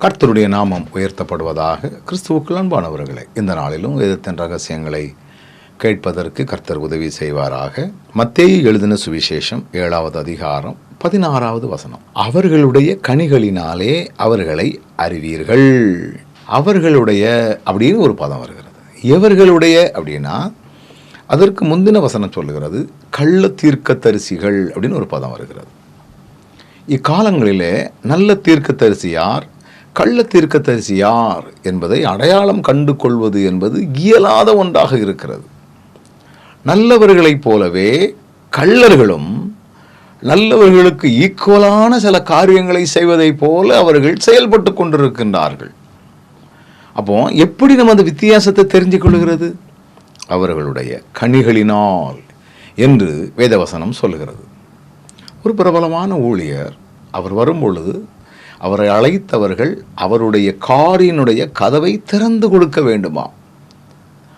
கர்த்தருடைய நாமம் உயர்த்தப்படுவதாக கிறிஸ்துவுக்குள் அன்பானவர்களே இந்த நாளிலும் வேதத்தின் ரகசியங்களை கேட்பதற்கு கர்த்தர் உதவி செய்வாராக. மத்தேயு எழுதின சுவிசேஷம் ஏழாவது அதிகாரம் பதினாறாவது வசனம். அவர்களுடைய கனிகளினாலே அவர்களை அறிவீர்கள். அவர்களுடைய அப்படின்னு ஒரு பதம் வருகிறது. எவர்களுடைய அப்படின்னா அதற்கு முந்தின வசனம் சொல்லுகிறது கள்ள தீர்க்கத்தரிசிகள் அப்படின்னு ஒரு பதம் வருகிறது. இக்காலங்களிலே நல்ல தீர்க்கதரிசி யார் கள்ள தீர்க்கதரிசி யார் என்பதை அடையாளம் கண்டு கொள்வது என்பது இயலாத ஒன்றாக இருக்கிறது. நல்லவர்களைப் போலவே கள்ளர்களும் நல்லவர்களுக்கு ஈக்குவலான சில காரியங்களை செய்வதைப் போல அவர்கள் செயல்பட்டு கொண்டிருக்கின்றார்கள். அப்போ எப்படி நம்ம அந்த வித்தியாசத்தை தெரிஞ்சு கொள்கிறது? அவர்களுடைய கனிகளினால் என்று வேதவசனம் சொல்லுகிறது. ஒரு பிரபலமான ஊழியர் அவர் வரும்பொழுது அவரை அழைத்தவர்கள் அவருடைய காரினுடைய கதவை திறந்து கொடுக்க வேண்டுமா?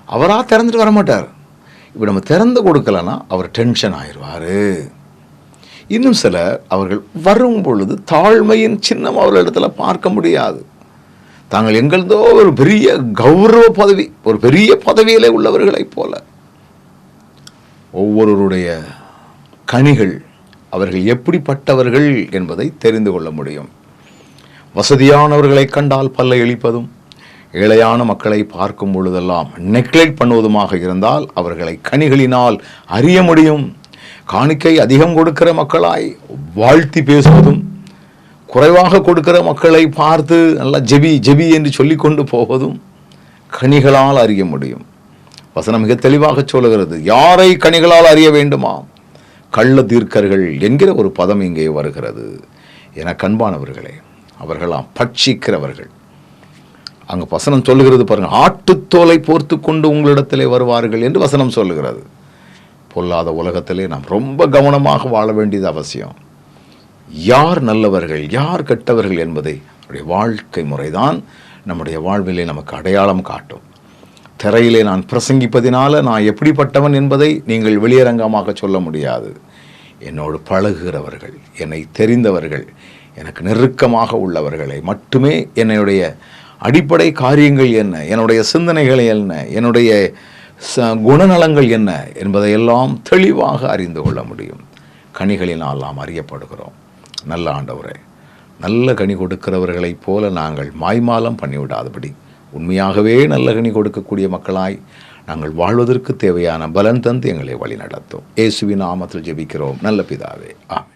அவராக திறந்துட்டு வரமாட்டார். இப்போ நம்ம திறந்து கொடுக்கலன்னா அவர் டென்ஷன் ஆயிடுவார். இன்னும் சிலர் அவர்கள் வரும் பொழுது தாழ்மையின் சின்னம் அவர்களிடத்தில் பார்க்க முடியாது. தாங்கள் எங்களதோ ஒரு பெரிய கௌரவ பதவி ஒரு பெரிய பதவியிலே உள்ளவர்களைப் போல. ஒவ்வொருவருடைய கனிகள் அவர்கள் எப்படிப்பட்டவர்கள் என்பதை தெரிந்து கொள்ள முடியும். வசதியானவர்களை கண்டால் பல்லை இழிப்பதும் ஏழையான மக்களை பார்க்கும் பொழுதெல்லாம் நெக்லெக்ட் பண்ணுவதுமாக இருந்தால் அவர்களை கனிகளினால் அறிய முடியும். காணிக்கை அதிகம் கொடுக்கிற மக்களாய் வாழ்த்தி பேசுவதும் குறைவாக கொடுக்கிற மக்களை பார்த்து நல்லா ஜெபி ஜெபி என்று சொல்லிக்கொண்டு போவதும் கனிகளால் அறிய முடியும். வசனம் மிக தெளிவாக சொல்லுகிறது. யாரை கனிகளால் அறிய வேண்டுமா? கள்ள தீர்க்கர்கள் என்கிற ஒரு பதம் இங்கே வருகிறது. என கண்பானவர்களே அவர்களாம் பட்சிக்கிறவர்கள் அங்கே வசனம் சொல்லுகிறது பாருங்கள் ஆட்டுத்தோலை போர்த்து கொண்டு உங்களிடத்திலே வருவார்கள் என்று வசனம் சொல்லுகிறது. பொல்லாத உலகத்திலே நாம் ரொம்ப கவனமாக வாழ வேண்டியது அவசியம். யார் நல்லவர்கள் யார் கெட்டவர்கள் என்பதை நம்முடைய வாழ்க்கை முறைதான் நம்முடைய வாழ்விலே நமக்கு அடையாளம் காட்டும். திரையிலே நான் பிரசங்கிப்பதினால நான் எப்படிப்பட்டவன் என்பதை நீங்கள் வெளியரங்கமாக சொல்ல முடியாது. என்னோடு பழகுகிறவர்கள் என்னை தெரிந்தவர்கள் எனக்கு நெருக்கமாக உள்ளவர்களை மட்டுமே என்னுடைய அடிப்படை காரியங்கள் என்ன என்னுடைய சிந்தனைகள் என்ன என்னுடைய ச குணநலங்கள் என்ன என்பதையெல்லாம் தெளிவாக அறிந்து கொள்ள முடியும். கனிகளினால் நாம் அறியப்படுகிறோம். நல்ல ஆண்டவரே நல்ல கனி கொடுக்கிறவர்களைப் போல நாங்கள் மாய்மாலம் பண்ணிவிடாதபடி உண்மையாகவே நல்ல கனி கொடுக்கக்கூடிய மக்களாய் நாங்கள் வாழ்வதற்கு தேவையான பலன் தந்து எங்களை வழி நடத்தும் இயேசுவின் நாமத்தில் ஜெபிக்கிறோம். நல்ல பிதாவே. ஆமே